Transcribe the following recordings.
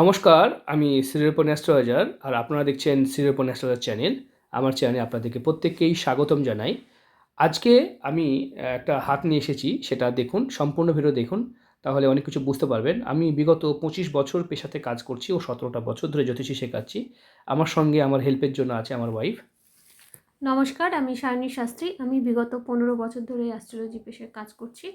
নমস্কার, আমি সিরিয়পন অ্যাস্ট্রোলজার আর আপনারা দেখছেন সিরিয়পন অ্যাস্ট্রোলজার চ্যানেল। আমার চ্যানেলে আপনাদেরকে প্রত্যেককেই স্বাগতম জানাই। আজকে আমি একটা হাত নিয়ে এসেছি, সেটা দেখুন, সম্পূর্ণ ভিডিও দেখুন, তাহলে অনেক কিছু বুঝতে পারবেন। আমি বিগত পঁচিশ বছর পেশাতে কাজ করছি ও সতেরোটা বছর ধরে জ্যোতিষী শেখাচ্ছি। আমার সঙ্গে আমার হেল্পের জন্য আছে আমার ওয়াইফ নমস্কার, আমি সায়নী শাস্ত্রী। আমি বিগত পনেরো বছর ধরে অ্যাস্ট্রোলজি পেশায় কাজ করছি।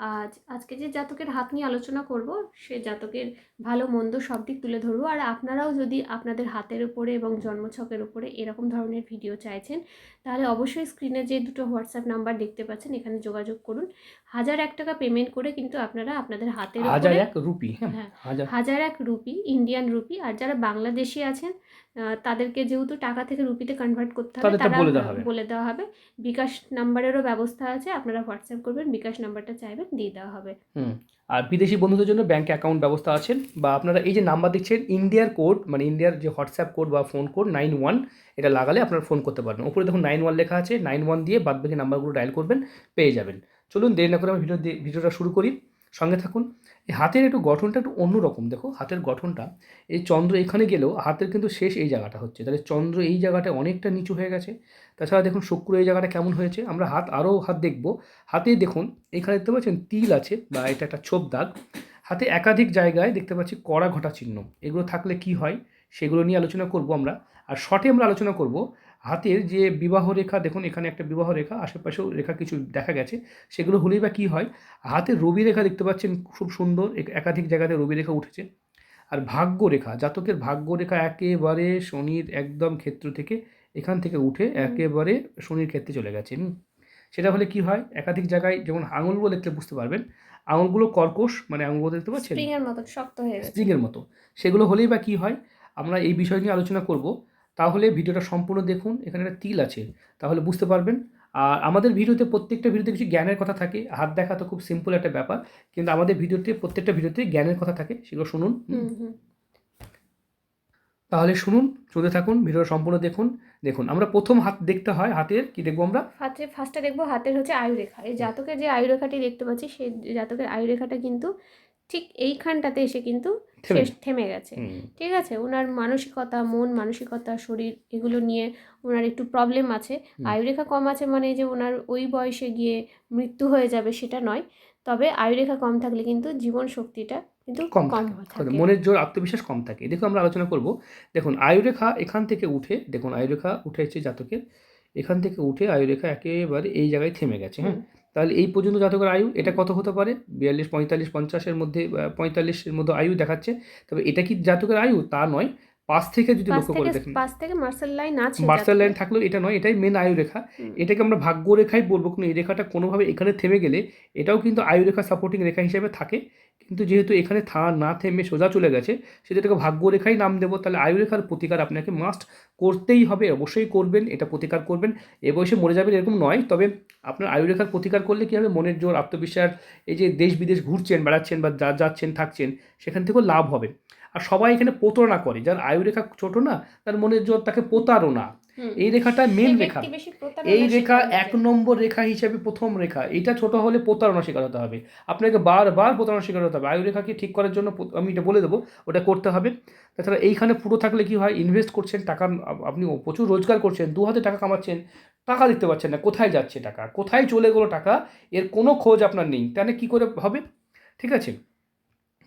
আজ আজকে যে জাতকের হাত নিয়ে আলোচনা করব সে জাতকের ভালো মন্দ সব দিক তুলে ধরবো। আর আপনারাও যদি আপনাদের হাতের উপরে এবং জন্মছকের উপরে এরকম ধরনের ভিডিও চাইছেন তাহলে অবশ্যই স্ক্রিনে যে দুটো হোয়াটসঅ্যাপ নাম্বার দেখতে পাচ্ছেন এখানে যোগাযোগ করুন। হাজার এক টাকা পেমেন্ট করে কিন্তু আপনারা আপনাদের হাতের হাজার এক রুপি হ্যাঁ হ্যাঁ। হাজার। এক রুপি ইন্ডিয়ান রুপি। আর যারা বাংলাদেশি আছেন তাদেরকে যেহেতু টাকা থেকে রুপিতে কনভার্ট করতে হবে তারা। বলে দেওয়া হবে। বিকাশ নাম্বারেরও ব্যবস্থা আছে আপনারা হোয়াটসঅ্যাপ করবেন বিকাশ নাম্বারটা চাইবেন। দিয়ে দেওয়া হবে। আর বিদেশি বন্ধুদের জন্য ব্যাঙ্ক অ্যাকাউন্ট ব্যবস্থা আছেন বা আপনারা এই যে নাম্বার দিচ্ছেন ইন্ডিয়ার কোড মানে ইন্ডিয়ার যে হোয়াটসঅ্যাপ কোড বা ফোন কোড নাইন ওয়ান এটা লাগালে আপনারা ফোন করতে পারবেন। উপরে দেখুন নাইন ওয়ান লেখা আছে নাইন ওয়ান দিয়ে বাদবাকি নাম্বারগুলো ডায়াল করবেন, পেয়ে যাবেন। চলুন দেরি না করে আমি ভিডিও ভিডিওটা শুরু করি। সঙ্গে থাকুন। এই হাতের একটু গঠনটা একটু অন্যরকম, দেখো। হাতের গঠনটা, এই চন্দ্র এখানে গেলেও হাতের কিন্তু শেষ এই জায়গাটা হচ্ছে। তাহলে চন্দ্র এই জায়গাটা অনেকটা নিচু হয়ে গেছে। তাছাড়া দেখুন শুক্র এই জায়গাটা কেমন হয়েছে? আমরা হাত আরও হাত দেখব। হাতে দেখুন, এখানে দেখতে পাচ্ছেন তিল আছে, বা এটা একটা ছোপ দাগ। হাতে একাধিক জায়গায় দেখতে পাচ্ছি কড়া ঘটা চিহ্ন। এগুলো থাকলে কি হয়? সেগুলো নিয়ে আলোচনা করব আমরা। আর শর্টে আমরা আলোচনা করব হাতের যে বিবাহ রেখা দেখুন এখানে একটা বিবাহ রেখা আশেপাশেও রেখা কিছু দেখা গেছে। সেগুলো হলেই বা কী হয়? হাতের রবি রেখা দেখতে পাচ্ছেন খুব সুন্দর একাধিক জায়গাতে রবি রেখা উঠেছে। আর ভাগ্য রেখা জাতকের ভাগ্য রেখা একেবারে শনির একদম ক্ষেত্র থেকে এখান থেকে উঠে একেবারে শনির ক্ষেত্রে চলে গেছে। সেটা হলে কি হয়? একাধিক জায়গায় যেমন আঙুলগুলো দেখতে বুঝতে পারবেন আঙুলগুলো কর্কশ মানে আঙুলগুলো দেখতে পাচ্ছেন? স্প্রিং এর মতো শক্ত হয়ে গেছে। স্প্রিংয়ের মতো। সেগুলো হলেই বা কী হয়? আমরা এই বিষয় নিয়ে আলোচনা করব। তাহলে ভিডিওটা সম্পূর্ণ দেখুন এখানে একটা তিল আছে তাহলে বুঝতে পারবেন। আর আমাদের ভিডিওতে প্রত্যেকটা ভিডিওতে কিছু জ্ঞানের কথা থাকে হাত দেখা তো খুব সিম্পল একটা ব্যাপার কিন্তু আমাদের ভিডিওতে প্রত্যেকটা ভিডিওতে জ্ঞানের কথা থাকে সেগুলো শুনুন তাহলে শুনুন শুনতে থাকুন ভিডিওটা সম্পূর্ণ দেখুন দেখুন। আমরা প্রথম হাত দেখতে হয় হাতের কি দেখব আমরা? হাতে ফার্স্টে দেখব হাতের হচ্ছে আয়ুরেখা এই জাতকের যে আয়ুরেখাটি দেখতে পাচ্ছি সেই জাতকের আয়ুরেখাটা কিন্তু ঠিক এইখানটাতে এসে কিন্তু শেষ থেমে গেছে। ঠিক আছে ওনার মানসিকতা মন মানসিকতা শরীর এগুলো নিয়ে ওনার একটু প্রবলেম আছে। আয়ুরেখা কম আছে মানে যে ওনার ওই বয়সে গিয়ে মৃত্যু হয়ে যাবে সেটা নয়। তবে আয়ুরেখা কম থাকলে কিন্তু জীবন শক্তিটা কিন্তু কম থাকে। মনের জোর আত্মবিশ্বাস কম থাকে। দেখুন আমরা আলোচনা করব। দেখুন আয়ুরেখা এখান থেকে উঠে দেখুন আয়ুরেখা উঠেছে জাতকের। এখান থেকে উঠে আয়ুরেখা একেবারে এই জায়গায় থেমে গেছে হ্যাঁ? তাহলে এই পর্যন্ত জাতকের আয়ু, এটা কত হতে পারে? বিয়াল্লিশ, পঁয়তাল্লিশ, পঞ্চাশের মধ্যে পঁয়তাল্লিশের মধ্যে আয়ু দেখাচ্ছে। তবে এটা কি জাতকের আয়ু? তা নয়। পাশ থেকে যদি লক্ষ্য করে দেখেন। পাশ থেকে মার্শাল লাইন আছে মার্শাল লাইন থাকলেও এটা নয় এটাই মেন আয়ু রেখা এটাকে আমরা ভাগ্য রেখাই বলব কিন্তু এই রেখাটা কোনোভাবে এখানে থেমে গেলে এটাও কিন্তু আয়ু রেখা সাপোর্টিং রেখা হিসেবে থাকে। কিন্তু যেহেতু এখানে থা না থেমে সোজা চলে গেছে সেটা এটাকে ভাগ্য রেখাই নাম দেবো। তাহলে আয়ু রেখার প্রতিকার আপনাকে মাস্ট করতেই হবে অবশ্যই করবেন এটা প্রতিকার করবেন। এ বয়সে মরে যাবেন এরকম নয় তবে আপনার আয়ু রেখার প্রতিকার করলে কী হবে? মনের জোর আত্মবিশ্বাস এই যে দেশ বিদেশ ঘুরছেন বেড়াচ্ছেন বা যা যাচ্ছেন থাকছেন সেখান থেকেও লাভ হবে। আর সবাই এখানে প্রতারণা করে। যার আয়ু রেখা ছোটো না তার মনের জোর তাকে প্রতারণা। এই রেখাটা মেন রেখা। এই রেখা এক নম্বর রেখা হিসেবে প্রথম রেখা। এটা ছোট হলে প্রতারণা শিকার হতে হবে। আপনাকে বারবার প্রতারণা শিকার হতে হবে। আয়ু রেখাকে ঠিক করার জন্য আমি এটা বলে দেবো ওটা করতে হবে। তাছাড়া এইখানে পুরো থাকলে কি হয়? ইনভেস্ট করছেন টাকা আপনি প্রচুর রোজগার করছেন দু হাতে টাকা কামাচ্ছেন টাকা দেখতে পাচ্ছেন না কোথায় যাচ্ছে টাকা কোথায় চলে গেলো টাকা এর কোনো খোঁজ আপনার নেই। তাহলে কী করে হবে? ঠিক আছে?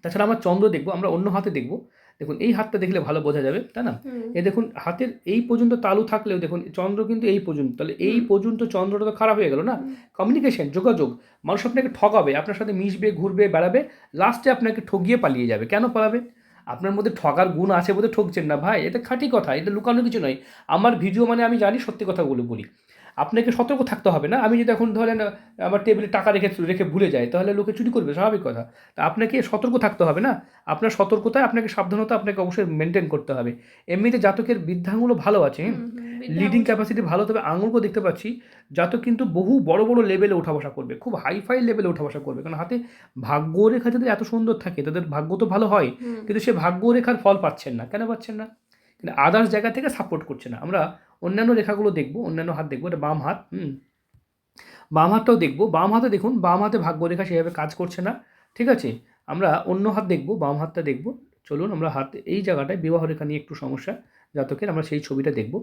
তাছাড়া আমরা চন্দ্র দেখব আমরা অন্য হাতে দেখব। দেখুন এই হাতটা দেখলে ভালো বোঝা যাবে তাই না? এ দেখুন হাতের এই পর্যন্ত তালু থাকলেও দেখুন চন্দ্র কিন্তু এই পর্যন্ত। তাহলে এই পর্যন্ত চন্দ্রটা তো খারাপ হয়ে গেল না? কমিউনিকেশন যোগাযোগ মানুষ আপনাকে ঠকাবে আপনার সাথে মিশবে ঘুরবে বেড়াবে লাস্টে আপনাকে ঠগিয়ে পালিয়ে যাবে। কেন পালাবে? আপনার মধ্যে ঠগার গুণ আছে বলে ঠকছেন না ভাই। এটা খাঁটি কথা এটা লুকানো কিছু নয়। আমার ভিডিও মানে আমি জানি সত্যি কথাগুলো বলি। আপনাকে সতর্ক থাকতে হবে না। আমি যদি এখন ধরেন আমার টেবিলে টাকা রেখে রেখে ভুলে যাই তাহলে লোকে চুরি করবে স্বাভাবিক কথা। তা আপনাকে সতর্ক থাকতে হবে না। আপনার সতর্কতায় আপনাকে সাবধানতা আপনাকে অবশ্যই মেনটেন করতে হবে। এমনিতে জাতকের বৃদ্ধাঙ্গুলো ভালো আছে লিডিং ক্যাপাসিটি ভালো তবে আঙুলকে দেখতে পাচ্ছি জাতক কিন্তু বহু বড় বড় লেভেলে ওঠা বসা করবে খুব হাই ফাই লেভেলে ওঠা বসা করবে। কারণ হাতে ভাগ্য রেখা যদি এত সুন্দর থাকে তাদের ভাগ্য তো ভালো হয় কিন্তু সে ভাগ্য রেখার ফল পাচ্ছেন না। কেন পাচ্ছেন না? কিন্তু আদার্স জায়গা থেকে সাপোর্ট করছে না। আমরা অন্যান্য রেখাগুলো দেখব, অন্যান্য হাত দেখব, এটা বাম হাত, হুম। বাম হাতটাও দেখব, বাম হাতে দেখুন, বাম হাতে ভাগ্য রেখা সেভাবে কাজ করছে না, ঠিক আছে? আমরা অন্য হাত দেখব, বাম হাতটা দেখব, চলুন আমরা হাত, এই জায়গাটায় বিবাহ রেখা নিয়ে একটু সমস্যা, জাতকের আমরা সেই ছবিটা দেখব।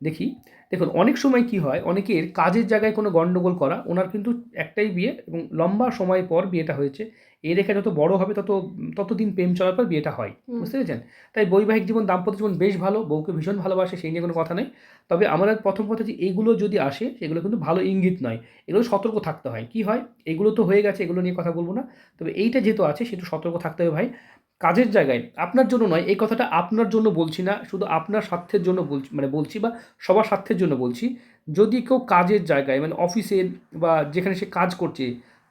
দেখি। দেখুন অনেক সময় কি হয় অনেকের কাজের জায়গায় কোনো গণ্ডগোল করা ওনার কিন্তু একটাই বিয়ে এবং লম্বা সময় পর বিয়েটা হয়েছে। এই রেখা যত বড় হবে তত ততদিন প্রেম চলার পর বিয়েটা হয়। বুঝতে পেরেছেন? তাই বৈবাহিক জীবন দাম্পত্য জীবন বেশ ভালো বউকে ভীষণ ভালোবাসে সেই নিয়ে কোনো কথা নেই। তবে আমার প্রথম কথা যে এগুলো যদি আসে সেগুলো কিন্তু ভালো ইঙ্গিত নয়। এগুলো সতর্ক থাকতে হয়। কি হয়? এগুলো তো হয়ে গেছে এগুলো নিয়ে কথা বলব না। তবে এইটা যেহেতু আছে সেটা সতর্ক থাকতে হবে ভাই। কাজের জায়গায় আপনার জন্য নয়, এই কথাটা আপনার জন্য বলছি না, শুধু আপনার স্বার্থের জন্য বলছি মানে বলছি বা সবার স্বার্থের জন্য বলছি। যদি কেউ কাজের জায়গায় মানে অফিসে বা যেখানে সে কাজ করছে,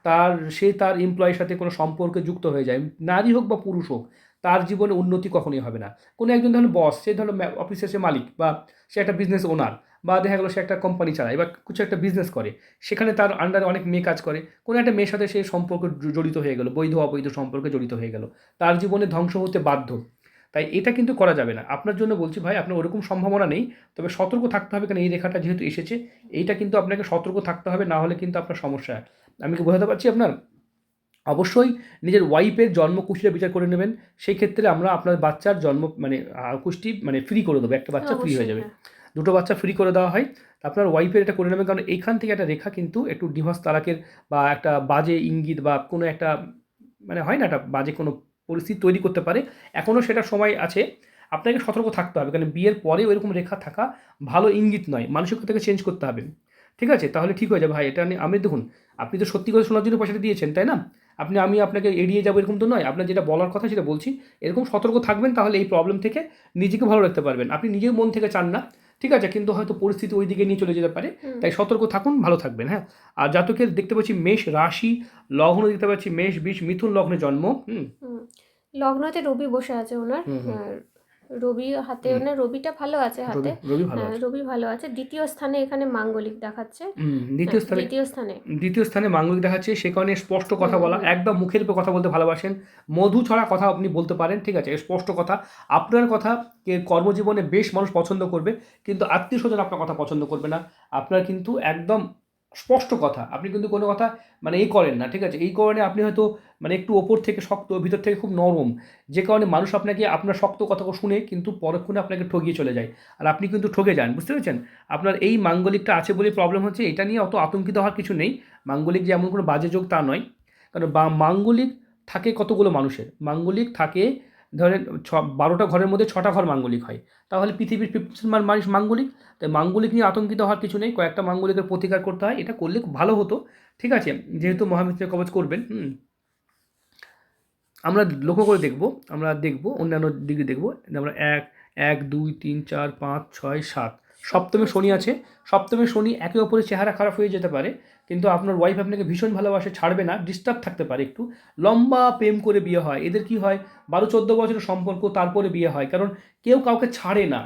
তার, সে তার এমপ্লয়ের সাথে কোনো সম্পর্কে যুক্ত হয়ে যায়, নারী হোক বা পুরুষ হোক, তার জীবনে উন্নতি কখনোই হবে না। কোনো একজন ধরুন বস সে ধরো অফিসের সে মালিক বা সে একটা বিজনেস ওনার বা দেখা গেলো সে একটা কোম্পানি চালায় বা কিছু একটা বিজনেস করে সেখানে তার আন্ডারে অনেক মেয়ে কাজ করে। কোনো একটা মেয়ের সাথে সে সম্পর্ক জড়িত হয়ে গেলো বৈধ অবৈধ সম্পর্কে জড়িত হয়ে গেল। তার জীবনে ধ্বংস হতে বাধ্য। তাই এটা কিন্তু করা যাবে না। আপনার জন্য বলছি ভাই আপনার ওরকম সম্ভাবনা নেই তবে সতর্ক থাকতে হবে কারণ এই রেখাটা যেহেতু এসেছে এইটা কিন্তু আপনাকে সতর্ক থাকতে হবে না হলে কিন্তু আপনার সমস্যা। আমি কি বোঝাতে পারছি আপনার? অবশ্যই নিজের ওয়াইফের জন্ম কুষ্টিটা বিচার করে নেবেন। সেই ক্ষেত্রে আমরা আপনার বাচ্চার জন্ম মানে কুষ্টি মানে ফ্রি করে দেবো। একটা বাচ্চা ফ্রি হয়ে যাবে। হ্যাঁ। দুটো বাচ্চা ফ্রি করে দেওয়া হয়। আপনার ওয়াইফের এটা করে নেবেন, কারণ এইখান থেকে একটা রেখা কিন্তু একটু ডিভোর্স তালাকের বা একটা বাজে ইঙ্গিত বা কোনো একটা মানে হয় না একটা বাজে কোনো পরিস্থিতি তৈরি করতে পারে। এখনও সেটা সময় আছে। আপনাকে সতর্ক থাকতে হবে, কারণ বিয়ের পরে ওইরকম রেখা থাকা ভালো ইঙ্গিত নয়। মানসিকতাকে চেঞ্জ করতে হবে। ঠিক আছে? তাহলে ঠিক হয়ে যাবে। ভাই, এটা আমি দেখুন, আপনি তো সত্যি করে শোনার জন্য পয়সাটা দিয়েছেন, তাই না? আপনি, আমি আপনাকে এড়িয়ে যাব এরকম তো নয়। আপনার যেটা বলার কথা সেটা বলছি। এরকম সতর্ক থাকবেন, তাহলে এই প্রবলেম থেকে নিজেকে ভালো রাখতে পারবেন। আপনি নিজের মন থেকে চান না। ঠিক আছে কিন্তু হয়তো পরিস্থিতি ওই দিকে নিয়ে চলে যেতে পারে। তাই সতর্ক থাকুন ভালো থাকবেন হ্যাঁ? আর জাতকের দেখতে পাচ্ছি মেষ রাশি লগ্ন দেখতে পাচ্ছি মেষ বিষ মিথুন লগ্নে জন্ম হুম। লগ্নতে রবি বসে আছে ওনার রবি হাতে মানে রবিটা ভালো আছে হাতে। রবি ভালো হ্যাঁ আছে। রবি ভালো আছে। দ্বিতীয় স্থানে এখানে মাঙ্গলিক দেখাচ্ছে। দ্বিতীয় হ্যাঁ, স্থানে দ্বিতীয় স্থানে। দ্বিতীয় স্থানে মাঙ্গলিক দেখাচ্ছে। সে কারণে স্পষ্ট কথা বলা একদম মুখের উপর কথা বলতে ভালোবাসেন। মধু ছড়া কথা আপনি বলতে পারেন ঠিক আছে? স্পষ্ট কথা। আপনার কথা কে কর্মজীবনে বেশ মানুষ পছন্দ করবে কিন্তু আত্মীয় স্বজন আপনার কথা পছন্দ করবে না। আপনার কিন্তু একদম স্পষ্ট কথা। আপনি কিন্তু কোনো কথা মানে এই করেন না, ঠিক আছে? এই কারণে আপনি হয়তো মানে একটু ওপর থেকে শক্ত, ভিতর থেকে খুব নরম। যে কারণে মানুষ আপনাকে, আপনার শক্ত কথা শুনে কিন্তু পরক্ষণে আপনাকে ঠগিয়ে চলে যায়। আর আপনি কিন্তু ঠকে যান, বুঝতে পেরেছেন? আপনার এই মাঙ্গলিকটা আছে বলে প্রবলেম হচ্ছে, এটা নিয়ে অত আতঙ্কিত হওয়ার কিছু নেই। মাঙ্গলিক যে এমন কোনো বাজে যোগ তা নয়। কারণ বা, মাঙ্গলিক থাকে কতগুলো মানুষের? মাঙ্গলিক থাকে ধরেন ছ, বারোটা ঘরের মধ্যে ছটা ঘর মাঙ্গলিক হয়। তাহলে পৃথিবীর ফিফটি মানুষ মাঙ্গলিক তাই মাঙ্গলিক নিয়ে আতঙ্কিত হওয়ার কিছু নেই, কয়েকটা মাঙ্গলিকের প্রতিকার করতে হয়, এটা করলে খুব ভালো হতো, ঠিক আছে? যেহেতু মহামিত্রের কবচ করবেন, হুম। আমরা লক্ষ্য করে দেখব, আমরা দেখব, অন্যান্য ডিগ্রি দেখব, আমরা এক এক, দুই, তিন, চার, পাঁচ, ছয়, সাত, সপ্তমে শনি আছে, সপ্তমে শনি একে অপরের চেহারা খারাপ হয়ে যেতে পারে কিন্তু আপনার ওয়াইফ আপনাকে ভীষণ ভালোবাসে ছাড়বে না ডিস্টার্ব থাকতে পারে একটু। লম্বা প্রেম করে বিয়ে হয়। এদের কি হয়? বারো চোদ্দ বছরের সম্পর্ক তারপরে বিয়ে হয়। কারণ কেউ কাউকে ছাড়ে না।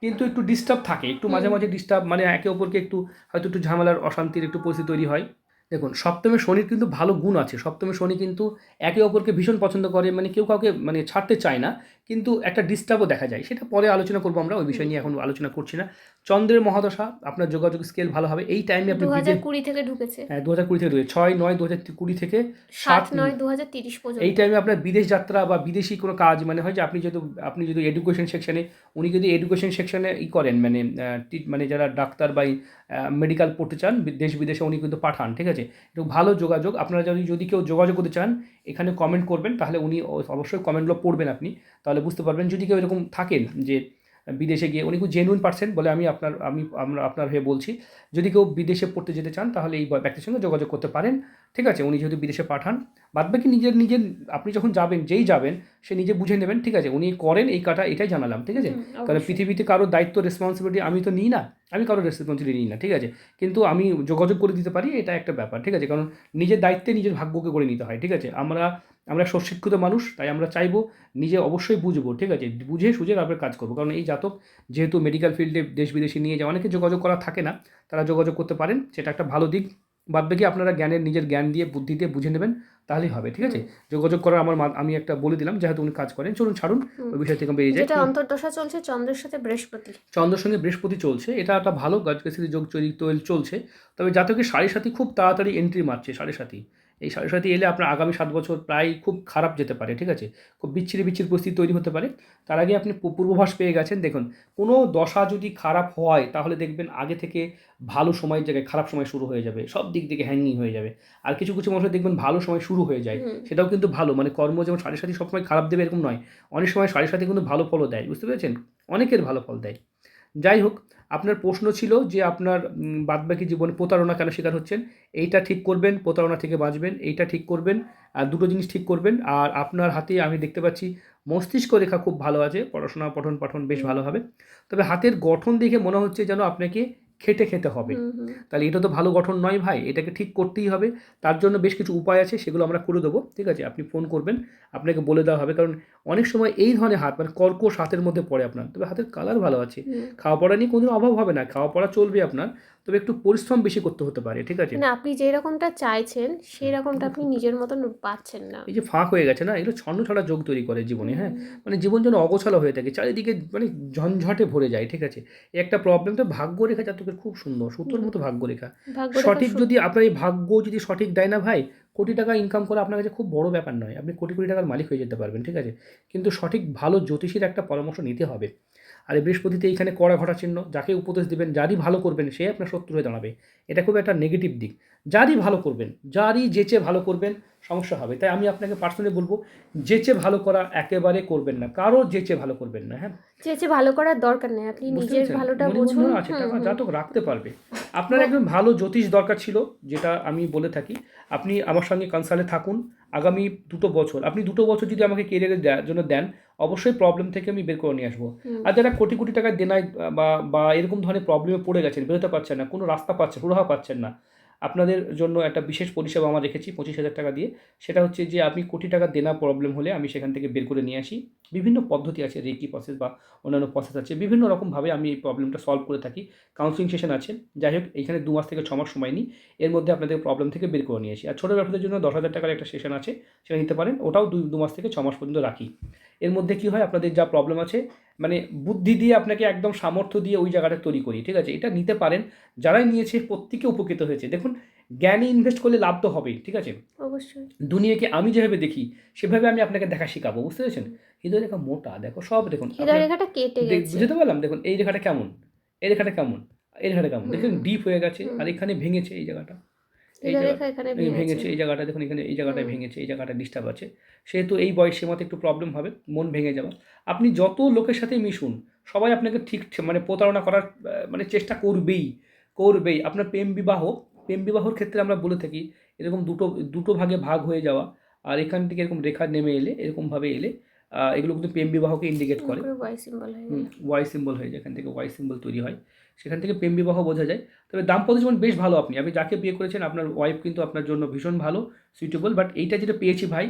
কিন্তু একটু ডিস্টার্ব থাকে। একটু মাঝে মাঝে ডিস্টার্ব মানে একে অপরকে একটু হয়তো একটু ঝামেলার অশান্তির একটু পরিস্থিতি তৈরি হয়। দেখুন সপ্তমে শনির কিন্তু ভালো গুণ আছে। সপ্তমে শনি কিন্তু একে অপরকে ভীষণ পছন্দ করে। মানে কেউ কাউকে মানে ছাড়তে চায় না। কিন্তু একটা ডিস্টার্বও দেখা যায়। সেটা পরে আলোচনা করব আমরা ওই বিষয় নিয়ে এখন আলোচনা করছি না। চন্দ্রের মহাদশা আপনার যোগাযোগ স্কেল ভালো হবে। এই টাইমে আপনি দু হাজার কুড়ি থেকে ঢুকেছে। হ্যাঁ দু হাজার কুড়ি থেকে ঢুকে ছয় নয় দু হাজার কুড়ি থেকে সাত সাত নয় দু হাজার তিরিশ পর্যন্ত। এই টাইমে আপনার বিদেশ যাত্রা বা বিদেশি কোনো কাজ মানে হয় যে আপনি যদি আপনি যদি এডুকেশন সেকশনে উনি যদি এডুকেশন সেকশনে ই করেন মানে মানে যারা ডাক্তার বা মেডিকেল পড়তে চান দেশ বিদেশে উনি কিন্তু পাঠান ঠিক আছে? একটু ভালো যোগাযোগ। আপনারা যদি যদি কেউ যোগাযোগ করতে চান এখানে কমেন্ট করবেন তাহলে উনি অবশ্যই কমেন্টগুলো পড়বেন আপনি। তাহলে বুঝতে পারবেন। যদি কেউ এরকম থাকেন যে বিদেশে গিয়ে উনি খুব জেনুইন পার্সেন বলে আমি আপনার আমি আমরা আপনার হয়ে বলছি। যদি কেউ বিদেশে পড়তে যেতে চান তাহলে এই ব্যক্তির সঙ্গে যোগাযোগ করতে পারেন। ঠিক আছে? উনি যেহেতু বিদেশে পাঠান। বাদ বাকি নিজের নিজের আপনি যখন যাবেন যেই যাবেন সে নিজে বুঝে নেবেন। ঠিক আছে? উনি করেন এই কাটা এটাই জানালাম। ঠিক আছে? কারণ পৃথিবীতে কারোর দায়িত্ব রেসপন্সিবিলিটি আমি তো নিই না। আমি কারোর রেসপন্সিবিলিটি নিই না। ঠিক আছে? কিন্তু আমি যোগাযোগ করে দিতে পারি এটা একটা ব্যাপার। ঠিক আছে? কারণ নিজের দায়িত্বে নিজের ভাগ্যকে করে নিতে হয়। ঠিক আছে? আমরা আমরা স্বশিক্ষিত মানুষ তাই আমরা চাইব নিজে অবশ্যই বুঝব ঠিক আছে? বুঝে সুঝে তারপরে কাজ করব। কারণ এই জাতক যেহেতু মেডিকেল ফিল্ডে দেশ বিদেশে নিয়ে যাওয়া অনেকে যোগাযোগ করা থাকে না তারা যোগাযোগ করতে পারেন সেটা একটা ভালো দিক। বাদ বাকি আপনারা জ্ঞানের নিজের জ্ঞান দিয়ে বুদ্ধি দিয়ে বুঝে নেবেন তাহলেই হবে ঠিক আছে? যোগাযোগ করার আমার আমি একটা বলে দিলাম যেহেতু উনি কাজ করেন চলুন ছাড়ুন ওই বিষয় থেকে বেরিয়ে যায় যেটা অন্তর্দশা চলছে চন্দ্রের সাথে বৃহস্পতি। চন্দ্রের সঙ্গে বৃহস্পতি চলছে এটা একটা ভালো গাছগাছালি যোগ চরিত্র চলছে। তবে জাতকের সাড়ে সাথী খুব তাড়াতাড়ি এন্ট্রি মারছে সাড়ে সাথী এই সাথে এলে আপনার আগামী সাত বছর প্রায় খুব খারাপ যেতে পারে ঠিক আছে? খুব বিচ্ছিরি বিচ্ছিরি পরিস্থিতি তৈরি হতে পারে। তার আগে আপনি পূর্বাভাস পেয়ে গেছেন। দেখুন কোনো দশা যদি খারাপ হয় তাহলে দেখবেন আগে থেকে ভালো সময়ের জায়গায় খারাপ সময় শুরু হয়ে যাবে। সব দিক থেকে হ্যাঙ্গিং হয়ে যাবে। আর কিছু কিছু মানুষের দেখবেন ভালো সময় শুরু হয়ে যায়। সেটাও কিন্তু ভালো। মানে কর্ম যেমন সাড়ে সাথে সবসময় খারাপ দেবে এরকম নয়। অনেক সময় সাড়ে সাথে কিন্তু ভালো ফলও দেয়। বুঝতে পেরেছেন? অনেকের ভালো ফল দেয়। যাই হোক আপনার প্রশ্ন ছিল যে আপনার বাদবাকি জীবনে প্রতারণা কেন শিকার হচ্ছেন? এইটা ঠিক করবেন, প্রতারণা থেকে বাঁচবেন, এইটা ঠিক করবেন, আর দুটো জিনিস ঠিক করবেন। আর আপনার হাতে আমি দেখতে পাচ্ছি মস্তিষ্ক রেখা খুব ভালো আছে, পড়াশোনা পঠন পাঠন বেশ ভালো হবে। তবে হাতের গঠন দেখে মনে হচ্ছে যেন আপনাকে খেটে খেতে হবে। তাহলে এটা তো ভালো গঠন নয় ভাই এটাকে ঠিক করতেই হবে। তার জন্য বেশ কিছু উপায় আছে সেগুলো আমরা করে দেবো ঠিক আছে? আপনি ফোন করবেন আপনাকে বলে দেওয়া হবে। কারণ অনেক সময় এই ধরনের হাত মানে কর্কশ হাতের মধ্যে পড়ে আপনার তবে হাতের কালার ভালো আছে। খাওয়া পড়া নিয়ে কোনো অভাব হবে না খাওয়া পড়া চলবে আপনার। তবে একটু পরিশ্রম বেশি করতে হতে পারে ঠিক আছে? মানে আপনি যেই রকমটা চাইছেন সেই রকমটা আপনি নিজের মতন পাচ্ছেন না। এই যে ফাঁক হয়ে গেছে না এগুলো ছন্ন ছড়া যোগ তৈরি করে জীবনে হ্যাঁ? মানে জীবন যেন অগোছালো হয়ে থাকে চারিদিকে মানে ঝঞ্ঝটে ভরে যায় ঠিক আছে? একটা প্রবলেম তো ভাগ্যরেখা জাতকের খুব সুন্দর সুতোর মতো ভাগ্যরেখা ভাগ্যটা সঠিক যদি আপনার এই ভাগ্য যদি সঠিক দেয় না ভাই কোটি টাকা ইনকাম করা আপনার কাছে খুব বড় ব্যাপার নয় আপনি কোটি কোটি টাকার মালিক হয়ে যেতে পারবেন ঠিক আছে? কিন্তু সঠিক ভালো জ্যোতিষীর একটা পরামর্শ নিতে হবে। আর এই বৃহস্পতিতে এইখানে কড়া ঘটা চিহ্ন, যাকে উপদেশ দেবেন, যারই ভালো করবেন, সে আপনার শত্রু হয়ে দাঁড়াবে। এটা খুব একটা নেগেটিভ দিক। যারই ভালো করবেন যারই যেচে ভালো করবেন সমস্যা হবে। তাই আমি আপনাকে পার্সোনালি বলব যেচে ভালো করা একেবারে করবেন না কারও যেচে ভালো করবেন না হ্যাঁ? চেয়েছে ভালো করার দরকার নেই আপনি নিজের ভালোটা বুঝুন। আছে টাকা। জাতক রাখতে পারবে। আপনার একজন ভালো জ্যোতিষ দরকার ছিল যেটা আমি বলে থাকি আপনি আমার সঙ্গে কনসাল্টে থাকুন আগামী দুটো বছর আপনি দুটো বছর যদি আমাকে কেরিয়ারের জন্য দেন অবশ্যই প্রবলেম থেকে আমি বের করে নিয়ে আসব। আর যারা কোটি কোটি টাকা দেনায় বা বা এরকম ধরনের প্রবলেমে পড়ে গেছেন বেরোতে পারছেন না কোনো রাস্তা পাচ্ছেন সুরাহা পাচ্ছেন না আপনাদের জন্য একটা বিশেষ পরিষেবা আমার রেখেছি, পঁচিশ হাজার টাকা দিয়ে। সেটা হচ্ছে যে, আপনি কোটি টাকা দেনা প্রবলেম হলে আমি সেখান থেকে বের করে নিয়ে আসি। বিভিন্ন পদ্ধতি আছে রেকি প্রসেস বা অন্যান্য প্রসেস আছে। বিভিন্ন রকমভাবে আমি এই প্রবলেমটা সলভ করে থাকি। কাউন্সিলিং সেশন আছে। যাই হোক এখানে দু মাস থেকে ছ মাস সময় নিই। এর মধ্যে আপনাদের প্রবলেম থেকে বের করে নিয়ে আসি। আর ছোটো ব্যবসাদের জন্য দশ হাজার টাকার একটা সেশন আছে সেটা নিতে পারেন। ওটাও দুই দু মাস থেকে ছ মাস পর্যন্ত রাখি। এর মধ্যে কি হয় আপনাদের যা প্রবলেম আছে মানে বুদ্ধি দিয়ে আপনাকে একদম সামর্থ্য দিয়ে ওই জায়গাটা তৈরি করি ঠিক আছে? এটা নিতে পারেন। যারাই নিয়েছে প্রত্যেকে উপকৃত হয়েছে। দেখুন জ্ঞানে ইনভেস্ট করলে লাভ তো হবেই ঠিক আছে? অবশ্যই। দুনিয়াকে আমি যেভাবে দেখি সেভাবে আমি আপনাকে দেখা শেখাবো বুঝতে পেরেছেন? হৃদয় রেখা মোটা দেখো সব দেখুন হৃদয় রেখাটা কেটে দেখ- গেছে। বুঝতে পারলাম? দেখুন এই রেখাটা কেমন? এই রেখাটা কেমন? এই রেখাটা কেমন। দেখুন ডিপ হয়ে গেছে আর এখানে ভেঙেছে এই জায়গাটা। এই হৃদয় জায়গা- রেখা এখানে এই ভেঙেছে। এই জায়গাটা দেখুন এখানে এই জায়গাটায় হুম। ভেঙেছে এই জায়গাটা ডিস্টার্ব আছে। সেহেতু এই বয়সে মতো একটু প্রবলেম হবে মন ভেঙে যাওয়া আপনি যত লোকের সাথে মিশুন সবাই আপনাকে ঠিক মানে প্রতারণা করার মানে চেষ্টা করবেই করবেই। আপনার প্রেম বিবাহ প্রেম বিবাহর ক্ষেত্রে আমরা বলে থাকি এরকম দুটো দুটো ভাগে ভাগ হয়ে যাওয়া আর এখান থেকে এরকম রেখা নেমে এলে এরকমভাবে এলে এগুলো কিন্তু প্রেম বিবাহকে ইন্ডিকেট করে। ওয়াই সিম্বল হয়ে হয়ে যায় এখান থেকে ওয়াই সিম্বল তৈরি হয়। সেখান থেকে প্রেম বিবাহ বোঝা যায়। তবে দাম্পত্য জীবন বেশ ভালো আপনি। আপনি যাকে বিয়ে করেছেন আপনার ওয়াইফ কিন্তু আপনার জন্য ভীষণ ভালো সুইটেবল বাট এইটা যেটা পেয়েছি ভাই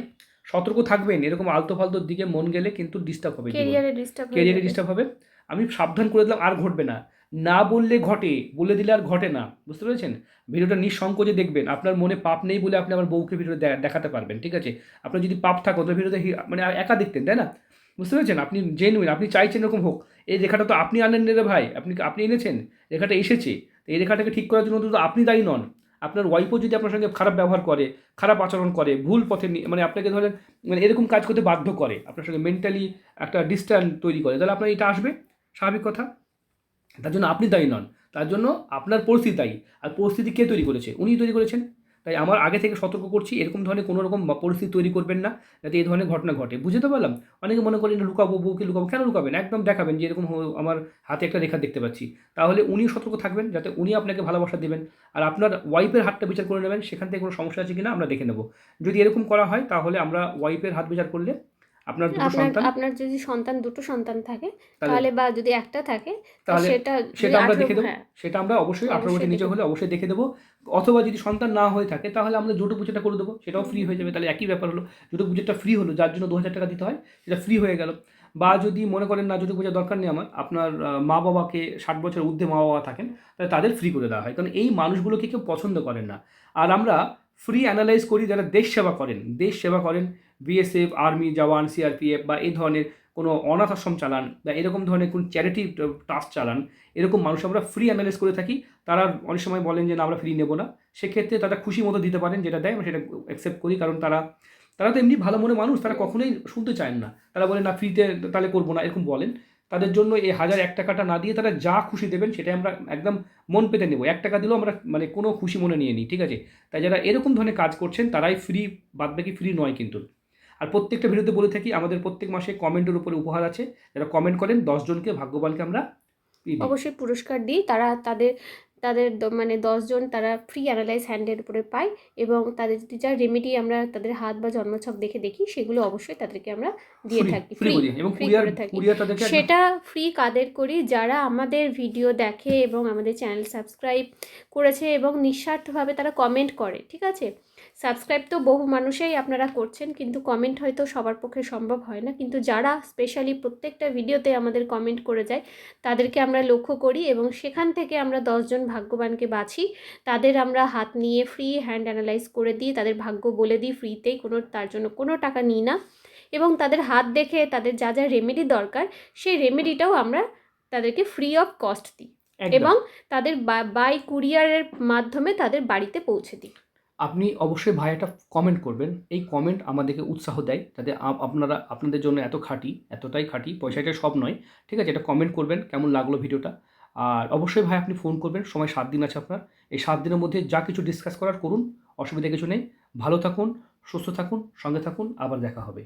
সতর্ক থাকবেন। এরকম আলতো ফালতোর দিকে মন গেলে কিন্তু ডিস্টার্ব হবে ক্যারিয়ারে কেরিয়ারে ডিস্টার্ব হবে। আমি সাবধান করে দিলাম আর ঘটবে না। না বললে ঘটে, বলে দিলে আর ঘটে না। বুঝতে পেরেছেন? ভিডিওটা নিঃসংকোচে দেখবেন। আপনার মনে পাপ নেই বলে আপনি আমার বউকে ভিডিও দেখাতে পারবেন, ঠিক আছে? আপনার যদি পাপ থাকো তো ভিডিওতে মানে একা দেখতেন, তাই না? বুঝতে পেরেছেন? আপনি জেনুইন আপনি চাইছেন এরকম হোক। এই রেখাটা তো আপনি আনেন রে ভাই। আপনি আপনি এনেছেন? রেখাটা এসেছে। এই রেখাটাকে ঠিক করার জন্য তো আপনি দায়ী নন। আপনার ওয়াইফও যদি আপনার সঙ্গে খারাপ ব্যবহার করে, খারাপ আচরণ করে, ভুল পথে মানে আপনাকে ধরেন মানে এরকম কাজ করতে বাধ্য করে, আপনার সঙ্গে মেন্টালি একটা ডিস্ট্যান্স তৈরি করে, তাহলে আপনার এটা আসবে? স্বাভাবিক কথা? তার জন্য আপনি দায়ী নন। তার জন্য আপনার পরিস্থিতি দায়ী। আর পরিস্থিতি কে তৈরি করেছে? উনিই তৈরি করেছেন। তাই আমার আগে থেকে সতর্ক করছি, এরকম ধরনের কোনো রকম পরিস্থিতি তৈরি করবেন না, যাতে এই ধরনের ঘটনা ঘটে। বুঝতে পারলাম অনেকে মনে করেন লুকাবো, বউকে লুকাবো। কেন লুকাবেন? একদম দেখাবেন যে এরকম আমার হাতে একটা রেখা দেখতে পাচ্ছি। তাহলে উনি সতর্ক থাকবেন, যাতে উনি আপনাকে ভালোবাসা দেবেন। আর আপনার ওয়াইফের হাতটা বিচার করে নেবেন, সেখান থেকে কোনো সমস্যা আছে কিনা আমরা দেখে নেব। যদি এরকম করা হয়, তাহলে আমরা ওয়াইফের হাত বিচার করলে আপনার দুটো সন্তান? আপনার যদি সন্তান দুটো সন্তান থাকে তাহলে বা যদি একটা থাকে তাহলে সেটা সেটা আমরা দেখে দেবো। হ্যাঁ, সেটা আমরা অবশ্যই আঠারো বছর নিচে হলে অবশ্যই দেখে দেবো। অথবা যদি সন্তান না হয়ে থাকে তাহলে আমরা জুটো পুজোটা করে দেবো। সেটাও ফ্রি হয়ে যাবে। তাহলে একই ব্যাপার হলো জুটো পুজোটা ফ্রি হলো যার জন্য দু হাজার টাকা দিতে হয় সেটা ফ্রি হয়ে গেল। বা যদি মনে করেন না জুটো পূজার দরকার নেই আমার আপনার মা বাবাকে ষাট বছর ঊর্ধ্বে মা বাবা থাকেন তাহলে তাদের ফ্রি করে দেওয়া হয়। কারণ এই মানুষগুলোকে কেউ পছন্দ করেন না। আর আমরা ফ্রি অ্যানালাইজ করি যারা দেশ সেবা করেন। দেশ সেবা করেন বিএসএফ আর্মি জওয়ান সিআরপিএফ বা এই ধরনের কোনো অনাথ আশ্রম চালান বা এরকম ধরনের কোনো চ্যারিটি ট্রাস্ট চালান, এরকম মানুষ আমরা ফ্রি অ্যানালাইজ করে থাকি। তারা অনেক সময় বলেন যে, না, আমরা ফ্রি নেব না। সেক্ষেত্রে তারা খুশি মতো দিতে পারেন, যেটা দেয়, আমরা সেটা অ্যাকসেপ্ট করি। কারণ তারা তারা তো এমনি ভালো মনে মানুষ, তারা কখনোই শুনতে চায় না। তারা বলে না ফ্রিতে তাহলে করব না, এরকম বলেন। তাদের জন্য এই হাজার এক টাকাটা না দিয়ে তারা যা খুশি দেবেন, সেটাই আমরা একদম মন পেতে নেব। এক টাকা দিলেও আমরা মানে কোনো খুশি মনে নিয়ে নিই, ঠিক আছে? তাই যারা এরকম ধরনের কাজ করছেন, তারাই ফ্রি বাদ বাকি ফ্রি নয় কিন্তু। আর প্রত্যেকটা ভিডিওতে বলে থাকি আমাদের প্রত্যেক মাসে কমেন্টের উপরে উপহার আছে। যারা কমেন্ট করেন দশজনকে ভাগ্যবানকে আমরা অবশ্যই পুরস্কার দিই। তারা তাদের তাদের মানে দশজন তারা ফ্রি অ্যানালাইজ হ্যান্ডের উপরে পায় এবং তাদের যদি যা রেমেডি আমরা তাদের হাত বা জন্মছক দেখে দেখি সেগুলো অবশ্যই তাদেরকে আমরা দিয়ে থাকি। free ফ্রি করে থাকি। সেটা ফ্রি কাদের করি? যারা আমাদের ভিডিও দেখে এবং আমাদের চ্যানেল সাবস্ক্রাইব করেছে এবং নিঃস্বার্থভাবে তারা কমেন্ট করে ঠিক আছে? সাবস্ক্রাইব তো বহু মানুষই আপনারা করছেন কিন্তু কমেন্ট হয়তো সবার পক্ষে সম্ভব হয় না। কিন্তু যারা স্পেশালি প্রত্যেকটা ভিডিওতে আমাদের কমেন্ট করে যায় তাদেরকে আমরা লক্ষ্য করি এবং সেখান থেকে আমরা দশজন ভাগ্যবানকে বাছি। তাদের আমরা হাত নিয়ে ফ্রি হ্যান্ড অ্যানালাইজ করে দিই তাদের ভাগ্য বলে দিই ফ্রিতেই কোনো তার জন্য কোনো টাকা নিই না। এবং তাদের হাত দেখে তাদের যা যা রেমেডি দরকার সেই রেমেডিটাও আমরা তাদেরকে ফ্রি অফ কস্ট দিই। এবং তাদের বাই কুরিয়ারের মাধ্যমে তাদের বাড়িতে পৌঁছে দিই। আপনি অবশ্যই ভাই একটা কমেন্ট করবেন। এই কমেন্ট আমাদেরকে উৎসাহ দেয় যাতে আপনারা, আপনাদের জন্য এত খাটি, এতটাই খাটি, পয়সাটা সব নয়। ঠিক আছে? এটা কমেন্ট করবেন, কেমন লাগল ভিডিওটা? আর অবশ্যই ভাই আপনি ফোন করবেন, সময় সাত দিন আছে আপনার। এই সাত দিনের মধ্যে যা কিছু ডিসকাস করার করুন, অসুবিধা কিছু নেই। ভালো থাকুন, সুস্থ থাকুন, সঙ্গে থাকুন, আবার দেখা হবে।